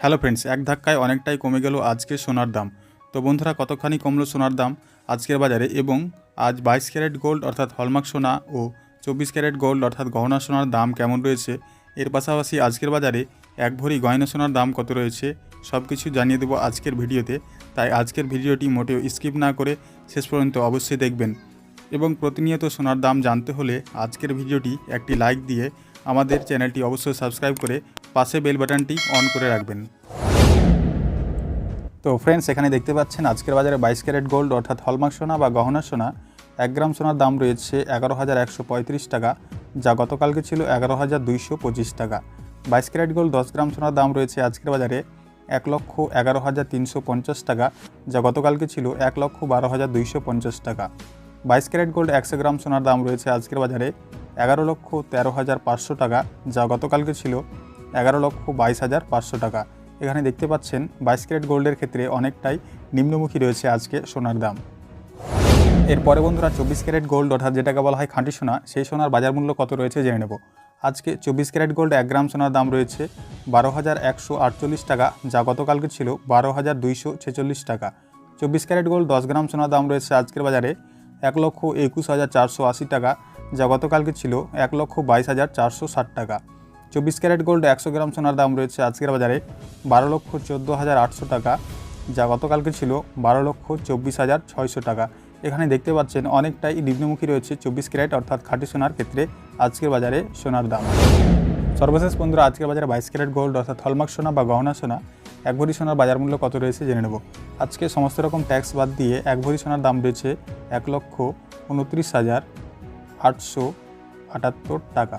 Hello friends, এক ধাক্কায় অনেকটাই কমে গেল আজকে সোনার দাম। তো বন্ধুরা, কতখানি কমলো সোনার দাম আজকের বাজারে এবং আজ বাইশ ক্যারেট গোল্ড অর্থাৎ হলমার্ক সোনা ও চব্বিশ ক্যারেট গোল্ড অর্থাৎ গহনা সোনার দাম কেমন রয়েছে? এর পাশাপাশি আজকের বাজারে এক ভরি গয়না সোনার দাম কত রয়েছে সব কিছু জানিয়ে দেবো আজকের ভিডিওতে। তাই আজকের ভিডিওটি মোটেও স্কিপ না করে শেষ পর্যন্ত অবশ্যই দেখবেন। এবং প্রতিনিয়ত সোনার দাম জানতে হলে আজকের ভিডিওটি একটি লাইক দিয়ে আমাদের চ্যানেলটি অবশ্যই সাবস্ক্রাইব করে পাশে বেল বাটনটি অন করে রাখবেন। তো ফ্রেন্ডস এখানে দেখতে পাচ্ছেন আজকের বাজারে বাইশ ক্যারেট গোল্ড অর্থাৎ হলমার্ক সোনা বা গহনা সোনা। এক গ্রাম সোনার দাম রয়েছে এগারো হাজার একশো পঁয়ত্রিশ টাকা, যা গতকালকে ছিল এগারো হাজার দুইশো পঁচিশ টাকা। বাইশ ক্যারেট গোল্ড দশ গ্রাম সোনার দাম রয়েছে আজকের বাজারে এক লক্ষ এগারো হাজার তিনশো পঞ্চাশ টাকা, যা গতকালকে ছিল এক লক্ষ বারো হাজার দুইশো পঞ্চাশ টাকা। বাইশ ক্যারেট গোল্ড, একশো গ্রাম সোনার দাম রয়েছে আজকের বাজারে এগারো লক্ষ তেরো হাজার পাঁচশো টাকা, যা গতকালকে ছিল এগারো লক্ষ বাইশ হাজার পাঁচশো টাকা। এখানে দেখতে পাচ্ছেন, বাইশ ক্যারেট গোল্ডের ক্ষেত্রে অনেকটাই নিম্নমুখী রয়েছে আজকে সোনার দাম। এরপরে বন্ধুরা, চব্বিশ ক্যারেট গোল্ড, অর্থাৎ যেটাকে বলা হয় খাঁটি সোনা, সেই সোনার বাজার মূল্য কত রয়েছে জেনে নেব। আজকে চব্বিশ ক্যারেট গোল্ড, এক গ্রাম সোনার দাম রয়েছে বারো হাজার একশো আটচল্লিশ টাকা, যা গতকালকে ছিল বারো হাজার দুইশো ছেচল্লিশ টাকা। চব্বিশ ক্যারেট গোল্ড, দশ গ্রাম সোনার দাম রয়েছে আজকের বাজারে এক লক্ষ একুশ হাজার চারশো আশি টাকা, যা গতকালকে ছিল এক লক্ষ বাইশ হাজার চারশো ষাট টাকা। চব্বিশ ক্যারেট গোল্ড একশো গ্রাম সোনার দাম রয়েছে আজকের বাজারে বারো লক্ষ চোদ্দ হাজার আটশো টাকা, যা গতকালকে ছিল বারো লক্ষ চব্বিশ হাজার ছয়শো টাকা। এখানে দেখতে পাচ্ছেন অনেকটাই নিম্নমুখী রয়েছে চব্বিশ ক্যারেট, অর্থাৎ খাঁটি সোনার ক্ষেত্রে আজকের বাজারে সোনার দাম। সর্বশেষ বন্ধুরা, আজকের বাজারে বাইশ ক্যারেট গোল্ড, অর্থাৎ হলমার্ক সোনা বা গহনা সোনা এক ভরি সোনার বাজার মূল্য কত রয়েছে জেনে নেব। আজকে সমস্ত রকম ট্যাক্স বাদ দিয়ে এক ভরি সোনার দাম রয়েছে এক লক্ষ উনত্রিশ হাজার আটশো আটাত্তর টাকা।